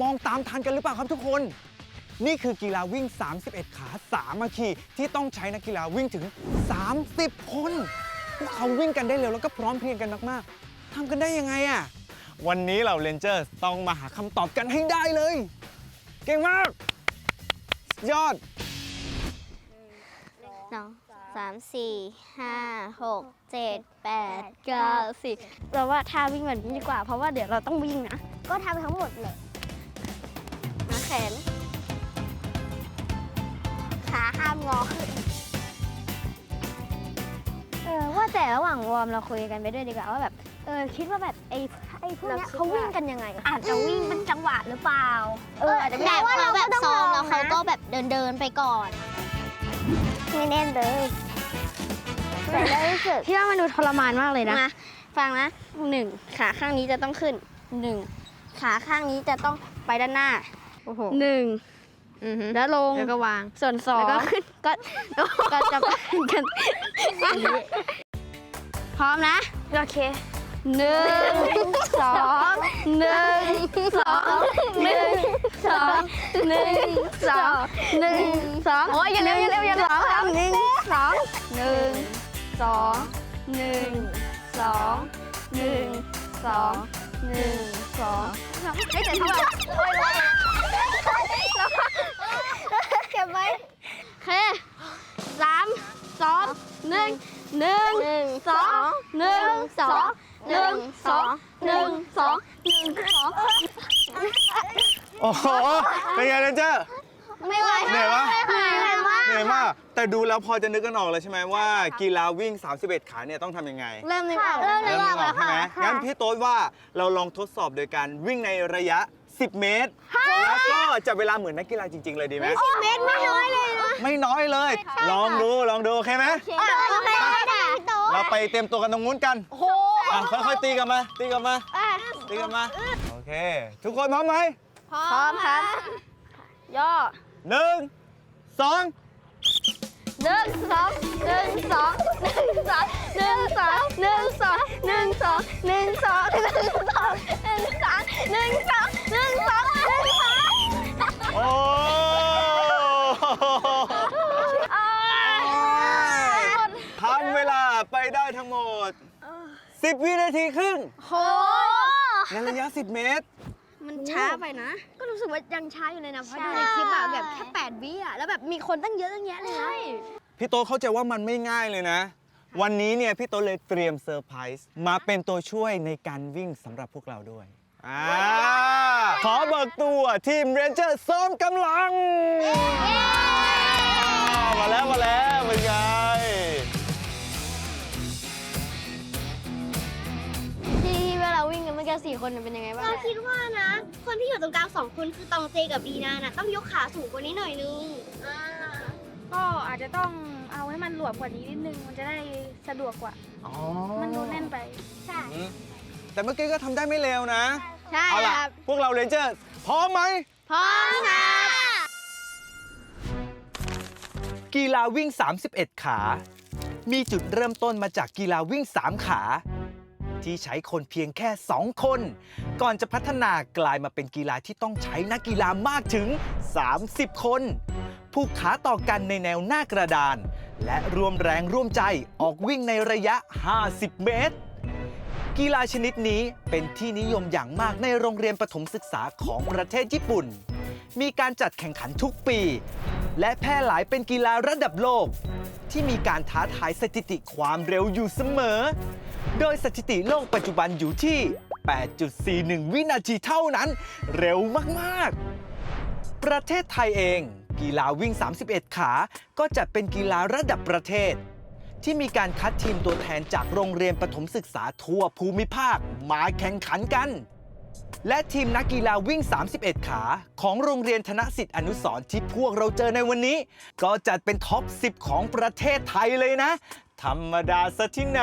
มองตามทันกันหรือเปล่าครับทุกคน นี่คือกีฬาวิ่ง 31 ขาสามัคคีที่ต้องใช้นักกีฬาวิ่งถึง 30 คน พวกเขาวิ่งกันได้เร็วแล้วก็พร้อมเพรียงกันมากๆทำกันได้ยังไงอะวันนี้เราเลนเจอร์ต้องมาหาคำตอบกันให้ได้เลย เก่งมากสุดยอดสองสามสี่ห้าหกเจ็ดแปดเก้าสิบเราว่าท่าวิ่งแบบนี้ดีกว่าเพราะว่าเดี๋ยวเราต้องวิ่งนะ ก็ทำทั้งหมดเลยมาแขน ขาห้ามงอขึ้น เออว่าแต่ระหว่างวอร์มเราคุยกันไปด้วยดีกว่าว่าแบบเออคิดว่าแบบไอ้ไอ้พวกเนี้ยเขาวิ่งกันยังไง อาจจะวิ่งเป็นจังหวะหรือเปล่า เอออาจจะไม่แต่ว่าเราแบบซ้อมแล้วเขาก็นะแบบเดินเดินๆไปก่อน ไม่แน่นเลยแต่ได้รู้สึก พี่ว่ามันดูทรมานมากเลยนะฟังนะหนึ่งขาข้างนี้จะต้องขึ้นหนึ่งขาข้างนี้จะต้องไปด้านหน้า หนึ่งแล้วลงแล้วก็วาง ส่วนสองแล้วก็ขึ้นก็ก็จะเป็นกันอย่างนี้พร้อมนะ โอเคหนึ่งสองหนึ่งสองหนึ่งสองหนึ่งสองหนึ่งสองโอ้ยอย่าเร็วอย่าเร็วอย่าเร็วสองหนึ่งสองหนึ่งสองหนึ่งสองหนึ่งสองหนึ่งสองเฮ้ยแต่ทำไมโอ้ยเก็บไว้โอเคสามสองหนึ่งหนึ่งสองหนึ่งสองหนึ่งสองหนึ่งสองหนึ่งสองโอ้โหเป็นไงเลนเจอร์ ไม่ไหวเหนื่อยวะเหนื่อยมากเหนื่อยมาก แต่ดูแล้วพอจะนึกกันออกเลยใช่ไหมว่ากีฬาวิ่ง 31 ขาเนี่ยต้องทำยังไง เริ่มนึกออกเริ่มนึเริ่กมอนึอกกอแล้อวกใช่ค่ะไหมงั้นพี่โต๊ดว่าเราลองทดสอบโดยการวิ่งในระยะ 10 เมตรแล้ว ก็จับเวลาเหมือนนักกีฬาจริง ๆ เลยดีไหมเม็ดไม่น้อยเลยนะไม่น้อยเลย ลองดูลองดูโอเคไหมโอเคค่ะพี่โต๊เราไปเตรียมตัวกันตรงนู้นกันโอ้โหอะค่อยๆตีกันมาตีกันมาตีกันมาโอเค ทุกคนพร้อมไหมพร้อมครับย่อหนึ่งสองหนึ่งสองหนึ่งสองหนึ่งสองหนึ่งสองหนึ่งสองหนึ่งสองหนึ่งสองหนึ่งสองหนึ่งสองหนึ่งสองหนึ่งสองหนึ่งสองโอ้ ทำเวลาไปได้ทั้งหมด 10 วินาทีครึ่งโหในระยะ 10 เมตร มันช้าไปนะ ก็รู้สึกว่ายังช้าอยู่เลยนะ เพราะดูในคลิปอะแบบแค่แปดวิอะแล้วแบบมีคนตั้งเยอะตั้งแยะเลยนะพี่โตเข้าใจว่ามันไม่ง่ายเลยนะ วันนี้เนี่ยพี่โตเลยเตรียมเซอร์ไพรส์มาเป็นตัวช่วยในการวิ่งสำหรับพวกเราด้วย อ่าขอเบิกตัวทีมเรนเจอร์ซ้อมกำลัง มาแล้วมาแล้วเป็นไง ที่เวลาวิ่งกันเมื่อกี้สี่คนเป็นยังไงบ้างเราคิดว่านะ คนที่อยู่ตรงกลางสองคนคือตองเจกับบีนานะต้องยกขาสูงกว่านี้หน่อยนึงก็อาจจะต้องเอาให้มันหลวมกว่านี้นิดนึง มันจะได้สะดวกกว่า อ๋อมันดูแน่นไปอืม แต่เมื่อกี้ก็ทำได้ไม่เร็วนะ ใช่เอาคล่ะ รับพวกเราเรนเจอร์พร้อมไหม พร้อมค่ะกีฬาวิ่ง 31 ขา มีจุดเริ่มต้นมาจากกีฬาวิ่ง 3 ขา ที่ใช้คนเพียงแค่ 2 คน ก่อนจะพัฒนากลายมาเป็นกีฬาที่ต้องใช้นักกีฬามากถึง 30 คน ผูกขาต่อกันในแนวหน้ากระดาน และรวมแรงร่วมใจออกวิ่งในระยะ 50 เมตร กีฬาชนิดนี้เป็นที่นิยมอย่างมากในโรงเรียนประถมศึกษาของประเทศญี่ปุ่น มีการจัดแข่งขันทุกปี และแพร่หลายเป็นกีฬาระดับโลก ที่มีการท้าทายสถิติความเร็วอยู่เสมอ โดยสถิติโลกปัจจุบันอยู่ที่ 8.41 วินาทีเท่านั้น เร็วมากๆ ประเทศไทยเอง กีฬาวิ่ง 31 ขา ก็จัดเป็นกีฬาระดับประเทศ ที่มีการคัดทีมตัวแทนจากโรงเรียนประถมศึกษาทั่วภูมิภาคมาแข่งขันกัน และทีมนักกีฬาวิ่ง 31 ขา ของโรงเรียนธนสิทธิ์อนุสรที่พวกเราเจอในวันนี้ ก็จัดเป็นท็อป 10 ของประเทศไทยเลยนะ ธรรมดาซะที่ไหน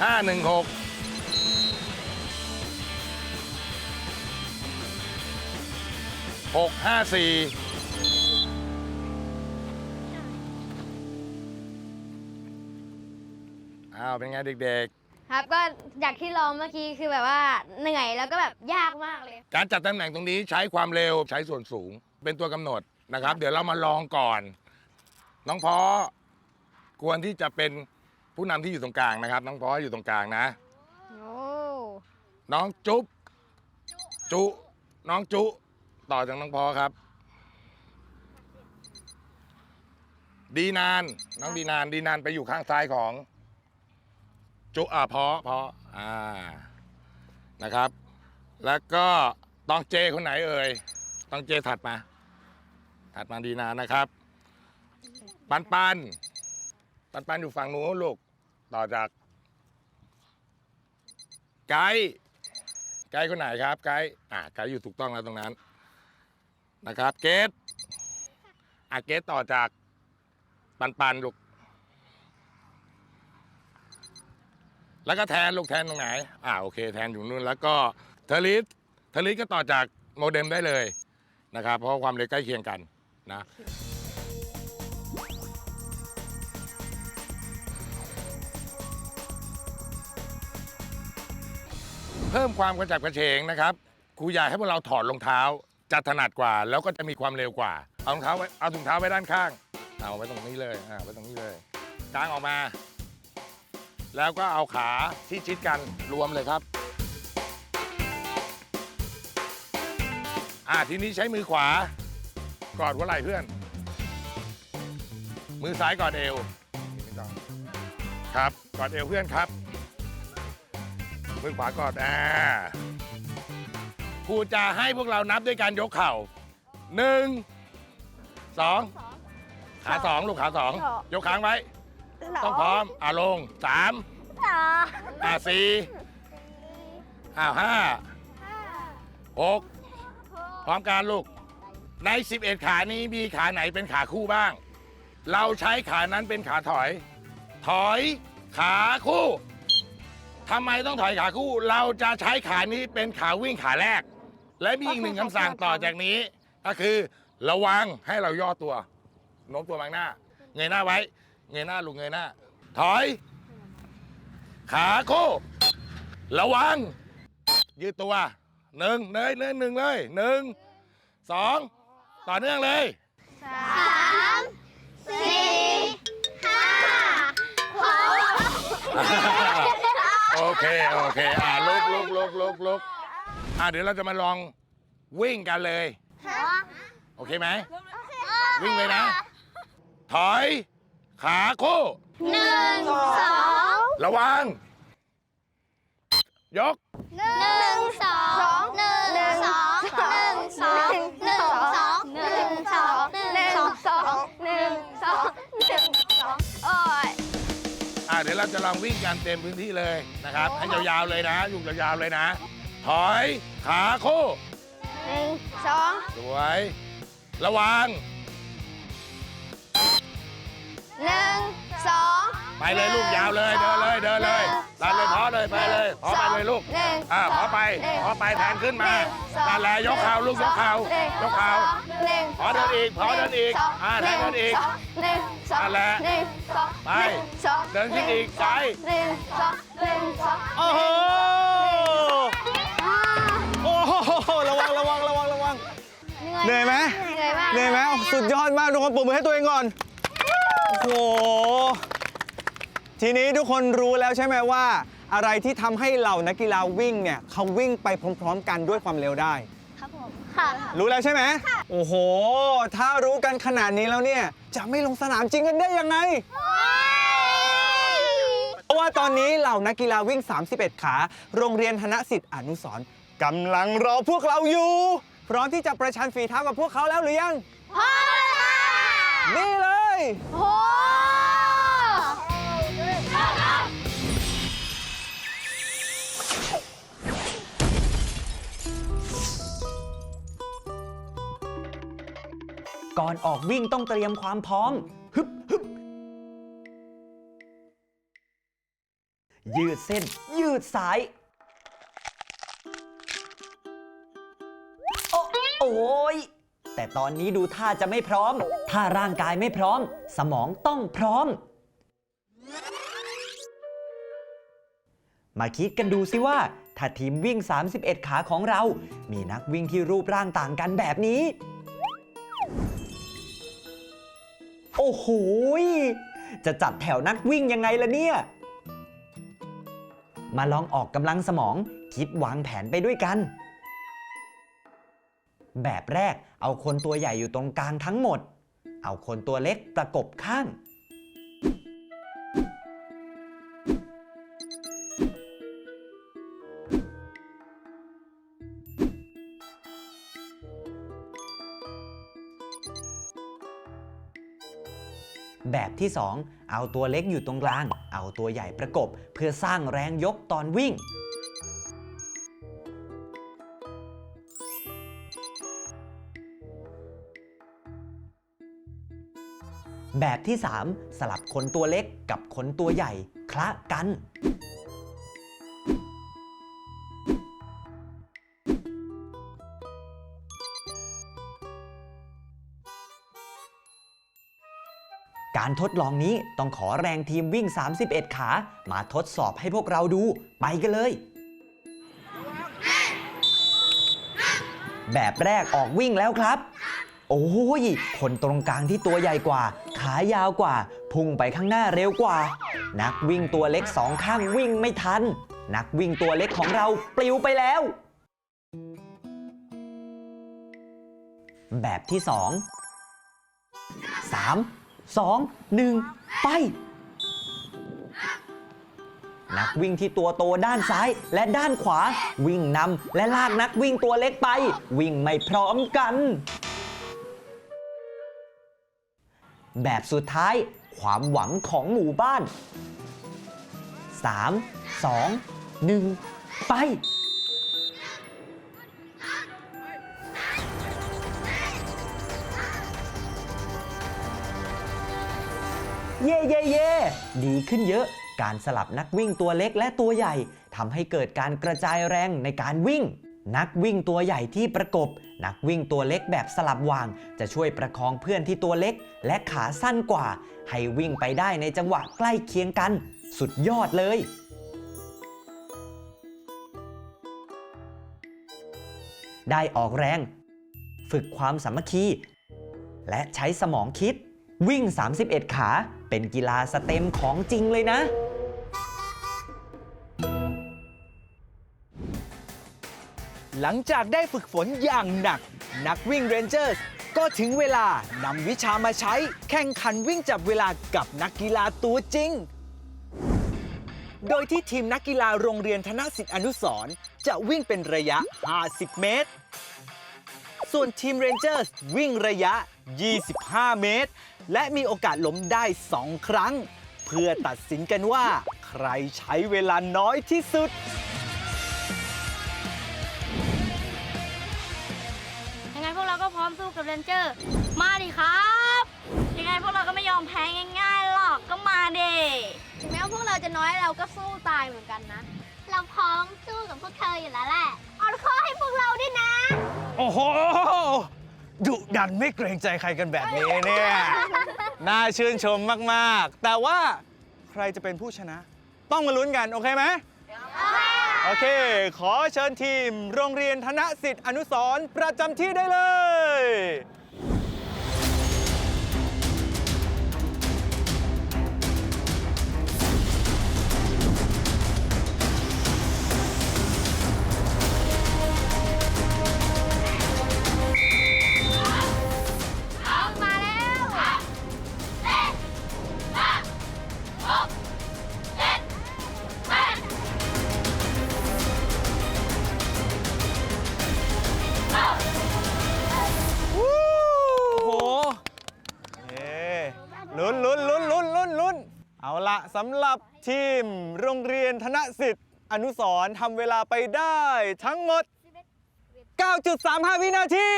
นย์เก้าห้าสามเจ็ดหกสองแปดห้าหนึ่งหกหกห้าสี่อ้าวเป็นไงเด็กครับก็จากที่ลองเมื่อกี้คือแบบว่าเหนื่อยแล้วก็แบบยากมากเลย ๆ การจัดตำแหน่งตรงนี้ใช้ความเร็วใช้ส่วนสูง เป็นตัวกำหนดนะครับ เดี๋ยวเรามาลองก่อน น้องพอควรที่จะเป็น ผู้นำที่อยู่ตรงกลางนะครับ น้องพออยู่ตรงกลางนะ โอ้น้องจุ๊บจุ น้องจุ ต่อจากน้องพอครับ ดีนาน น้องดีนาน ดีนานไปอยู่ข้างซ้ายของ จุอะพอพออ่านะครับ แล้วก็ตองเจคนไหนเอ่ยตองเจถัดมา ถัดมาดีนานนะครับ ปันปัน ปันปันอยู่ฝั่งนู้นลูก ต่อจาก ไกด์ไกด์คนไหนครับ ไกด์อ่าไกด์อยู่ถูกต้องแล้วตรงนั้น นะครับ เกตอะเกตต่อจาก ปันปันลูก แล้วก็แทนลูกแทนตรงไหน อ่าโอเค แทนอยู่นู่น แล้วก็เทอริสเทอริสก็ต่อจากโมเด็มได้เลยนะครับ เพราะความเร็วใกล้เคียงกันนะ เพิ่มความกระจับกระเฉงนะครับครูอยากให้พวกเราถอดรองเท้าจะถนัดกว่า แล้วก็จะมีความเร็วกว่า เอารองเท้าไว้เอาถุงเท้าไว้ด้านข้าง เอาไว้ตรงนี้เลยอ่าไว้ตรงนี้เลยกางออกมา แล้วก็เอาขาที่ชิดกันรวมเลยครับอ่าทีนี้ใช้มือขวากอดหัวไหล่เพื่อน มือซ้ายกอดเอวครับกอดเอวเพื่อนครับ มือขวากอดอ่าครูจะให้พวกเรานับด้วยการยกเข่าหนึ่งสองขาสองลูกขาสองยกค้างไว้ ต้องพร้อมอ่าลงสามอ่าสี่อ่าห้าหกพร้อมการลูก ใน 11 ขานี้มีขาไหนเป็นขาคู่บ้าง เราใช้ขานั้นเป็นขาถอย ถอยขาคู่ ทำไมต้องถอยขาคู่ เราจะใช้ขานี้เป็นขาวิ่งขาแรก และมีอีกหนึ่งคำสั่งต่อจากนี้ ก็คือ ระวังให้เราย่อตัวโน้มตัวมางหน้า เงยหน้าไว้ เงยหน้าลูกเงยหน้า ถอย ขาคู่ ระวัง ยืดตัวหนึ่งเลยหนึ่งหนึ่งเลยหนึ่งสองต่อเนื่องเลยสามสี่ห้าหก เคโอเคอ่าลุกลุกลุกลุกลุกอ่าเดี๋ยวเราจะมาลองวิ่งกันเลย โอเคไหม วิ่งเลยนะ ถอย ขาคู่หนึ่งสองระวัง ยกหนึ่งสอง เดี๋ยวเราจะลองวิ่งกันเต็มพื้นที่เลยนะครับให้ยาวๆเลยนะยุ่งยาวๆเลยนะ ถอยขาคู่หนึ่งสองสวย ระวังหหนึ่งสองไปเลยลูกยาวเลยเดินเลยเดินเลย ลันเลยพอเลยไปเลยพอไปเลยลูกหนึ่งอ่าพอไปหนึ่งพอไปแทนขึ้นมาหนึ่งสองนั่นแหละยกเข่าลูกยกเข่าหนึ่งยกเข่าหนึ่งพอเดินอีกพอเดินอีกสงอ่าแทนเดินอีก หนึ่งสองนั่นแหละหนึ่งสองไปหนึ่งสองเดินขึ้นอีกซ้าย หนึ่งสองหนึ่งสองโอ้โหโอ้โห ระวังระวังระวังระวัง เหนื่อยไหม เหนื่อยมาก เหนื่อยไหมสุดยอดมากทุกคนปรบมือให้ตัวเองก่อน โอ้โห ทีนี้ทุกคนรู้แล้วใช่ไหมว่า อะไรที่ทำให้เหล่านักกีฬาวิ่งเนี่ยเขาวิ่งไปพร้อม ๆ กันด้วยความเร็วได้ ครับผม ค่ะ รู้แล้วใช่ไหมโอ้โห ถ้ารู้กันขนาดนี้แล้วเนี่ย จะไม่ลงสนามจริงกันได้ยังไง เพราะว่าตอนนี้เหล่านักกีฬาวิ่ง 31 ขา โรงเรียนธนสิทธิ์อนุสรณ์กำลังรอพวกเราอยู่ พร้อมที่จะประชันฝีเท้ากับพวกเขาแล้วหรือยังพ่อนี่เลย โอ้ ก่อนออกวิ่งต้องเตรียมความพร้อมฮึบฮึบยืดเส้น ยืดสาย โอ้โอยแต่ตอนนี้ดูท่าจะไม่พร้อม ถ้าร่างกายไม่พร้อม สมองต้องพร้อม มาคิดกันดูสิว่า ถ้าทีมวิ่ง 31 ขาของเรา มีนักวิ่งที่รูปร่างต่างกันแบบนี้ โอ้โหยจะจัดแถวนักวิ่งยังไงล่ะเนี่ย มาลองออกกำลังสมองคิดวางแผนไปด้วยกัน แบบแรกเอาคนตัวใหญ่อยู่ตรงกลางทั้งหมด เอาคนตัวเล็กประกบข้าง แบบที่ 2 เอาตัวเล็กอยู่ตรงกลาง เอาตัวใหญ่ประกบ เพื่อสร้างแรงยกตอนวิ่ง แบบที่ 3 สลับคนตัวเล็กกับคนตัวใหญ่คละกัน การทดลองนี้ต้องขอแรงทีมวิ่ง 31 ขา มาทดสอบให้พวกเราดู ไปกันเลย แบบแรกออกวิ่งแล้วครับ โอ้ย คนตรงกลางที่ตัวใหญ่กว่า ขายาวกว่า พุ่งไปข้างหน้าเร็วกว่า นักวิ่งตัวเล็กสองข้างวิ่งไม่ทัน นักวิ่งตัวเล็กของเราปลิวไปแล้ว แบบที่สอง3 2 1 ไป นักวิ่งที่ตัวโตด้านซ้ายและด้านขวา วิ่งนำและลากนักวิ่งตัวเล็กไป วิ่งไม่พร้อมกัน แบบสุดท้ายความหวังของหมู่บ้าน 3 2 1 ไป เย่เย่เย่ดีขึ้นเยอะ การสลับนักวิ่งตัวเล็กและตัวใหญ่ทำให้เกิดการกระจายแรงในการวิ่ง นักวิ่งตัวใหญ่ที่ประกบ นักวิ่งตัวเล็กแบบสลับวาง จะช่วยประคองเพื่อนที่ตัวเล็ก และขาสั้นกว่า ให้วิ่งไปได้ในจังหวะใกล้เคียงกัน สุดยอดเลยได้ออกแรง ฝึกความสามัคคี และใช้สมองคิด วิ่ง 31 ขา เป็นกีฬาสเต็มของจริงเลยนะ หลังจากได้ฝึกฝนอย่างหนัก นักวิ่งเรนเจอร์สก็ถึงเวลานำวิชามาใช้แข่งขันวิ่งจับเวลากับนักกีฬาตัวจริง โดยที่ทีมนักกีฬาโรงเรียนธนสิทธิอนุสร์จะวิ่งเป็นระยะ 50 เมตร ส่วนทีมเรนเจอร์สวิ่งระยะ 25 เมตร และมีโอกาสล้มได้ 2 ครั้ง เพื่อตัดสินกันว่า ใครใช้เวลาน้อยที่สุดยังไงพวกเราก็พร้อมสู้กับเรนเจอร์ มาดิครับ ยังไงพวกเราก็ไม่ยอมแพ้ง่ายๆหรอกก็มาเดถึงแม้ว่าพวกเราจะน้อยเราก็สู้ตายเหมือนกันนะ เราพร้อมสู้กับพวกเธออยู่แล้วแหละเอาข้อให้พว ดันไม่เกรงใจใครกันแบบนี้เนี่ย น่าชื่นชมมาก ๆ แต่ว่าใครจะเป็นผู้ชนะ ต้องมาลุ้นกัน โอเคไหมโอเค ขอเชิญทีม โรงเรียนธนสิทธิ์อนุสรประจำที่ได้เลยำหรับทีมโรงเรียนธนสิทธิ์ อนุสรทำเวลาไปได้ทั้งหมด 9.35 วินาที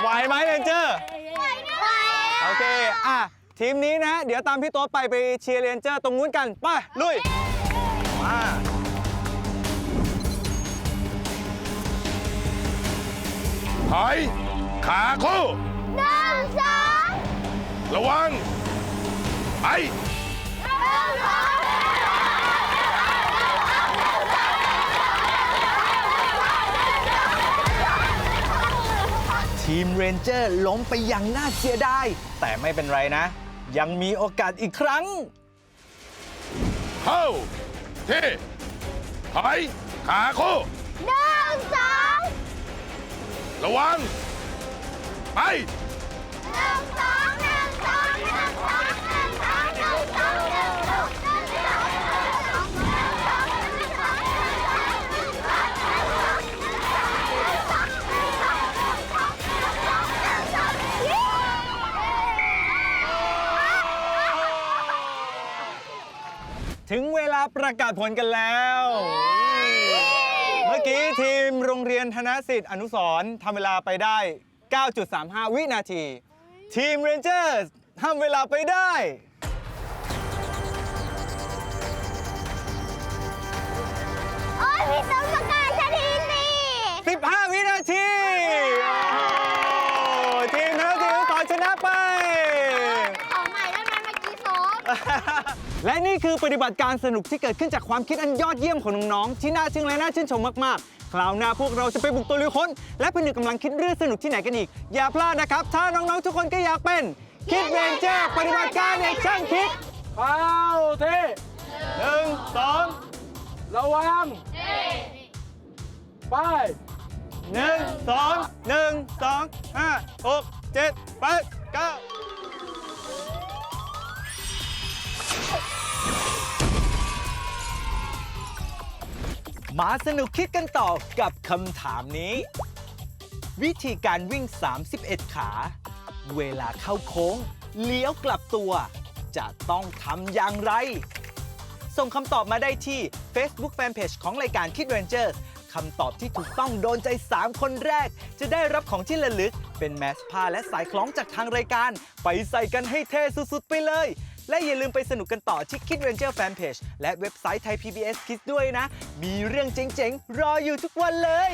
ไหวไหมเรนเจอร์ไหวโอเค อะ ทีมนี้นะ เดี๋ยวตามพี่โต๊ะไปไปเชียร์เรนเจอร์ตรงนู้นกัน ไป ลุย มาถอยขาคู่นึ่งส ระวัง ไปทีมเรนเจอร์ล้มไปอย่างน่าเสียดาย แต่ไม่เป็นไรนะ ยังมีโอกาสอีกครั้ง เข้าเทถอยขาคู่หนึ่งสองระวัง ไปหนึ่งสองหนึ่ง ประกาศผลกันแล้ว เมื่อกี้ทีมโรงเรียนธนสิทธิ์อนุสรณ์ทำเวลาไปได้ 9.35 วินาที ทีมเรนเจอร์ทำเวลาไปได้ และนี่คือปฏิบัติการสนุกที่เกิดขึ้นจากความคิดอันยอดเยี่ยมของน้องๆที่น่าชื่นและน่าชื่นชมมากๆ คราวหน้าพวกเราจะไปบุกตัวลุยค้นและเป็นหนึ่งกำลังคิดเรื่องสนุกที่ไหนกันอีก อย่าพลาดนะครับ ถ้าน้องๆทุกคนก็อยากเป็นคิดเรนเจอร์ปฏิบัติการในช่างคิดเข้าที่หนึ่งสองระวังไปหนึ่งสองหนึ่งสองห้าหกเจ็ดแปดเก้า มาสนุกคิดกันต่อกับคำถามนี้ วิธีการวิ่ง 31 ขา เวลาเข้าโค้ง เลี้ยวกลับตัว จะต้องทำอย่างไร ส่งคำตอบมาได้ที่ Facebook Fanpage ของรายการ Kid Rangers คำตอบที่ถูกต้องโดนใจ 3 คนแรก จะได้รับของที่ระลึก เป็นแมสผ้าและสายคล้องจากทางรายการ ไปใส่กันให้เท่สุดๆ ไปเลย และอย่าลืมไปสนุกกันต่อที่ Kid Ranger Fanpage และเว็บไซต์ไทย PBS Kids ด้วยนะ มีเรื่องเจ๋งๆ รออยู่ทุกวันเลย